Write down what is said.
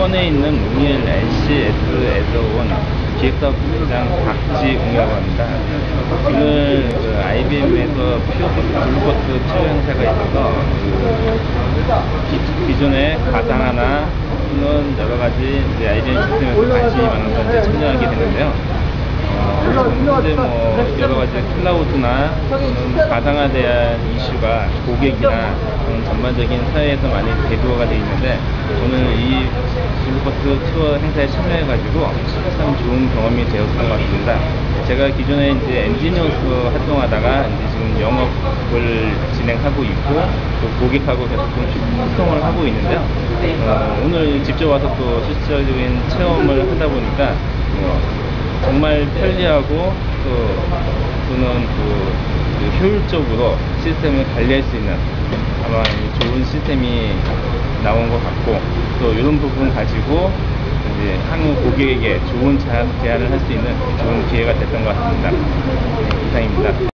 수원에 있는 웅일 NCS에서 온 기획사업 부장 박지웅이라고 합니다. 오늘 그 IBM에서 블루버트 투어 행사가 있어서 그 기- 기존의 가상화나 또는 여러 가지 이제 IBM 시스템에서 관심이 많은 건데 참여하게 됐는데요. 어, 현재 뭐 여러 가지 클라우드나 또는 가상화에 대한 이슈가 고객이나 그런 전반적인 사회에서 많이 대두가 되어 있는데 오늘 이 블루버트 투어 행사에 참여해가지고 참 좋은 경험이 되었던 것 같습니다. 제가 기존에 이제 엔지니어로서 활동하다가 이제 지금 영업을 진행하고 있고 또 고객하고 계속 좀 소통을 하고 있는데요. 어, 오늘 직접 와서 또 실질적인 체험을 하다 보니까 어, 정말 편리하고 또 또는 그, 그 효율적으로 시스템을 관리할 수 있는 아마 이 좋은 시스템이 나온 것 같고 또 이런 부분 가지고 이제 한국 고객에게 좋은 제안, 제안을 할 수 있는 좋은 기회가 됐던 것 같습니다. 네, 이상입니다.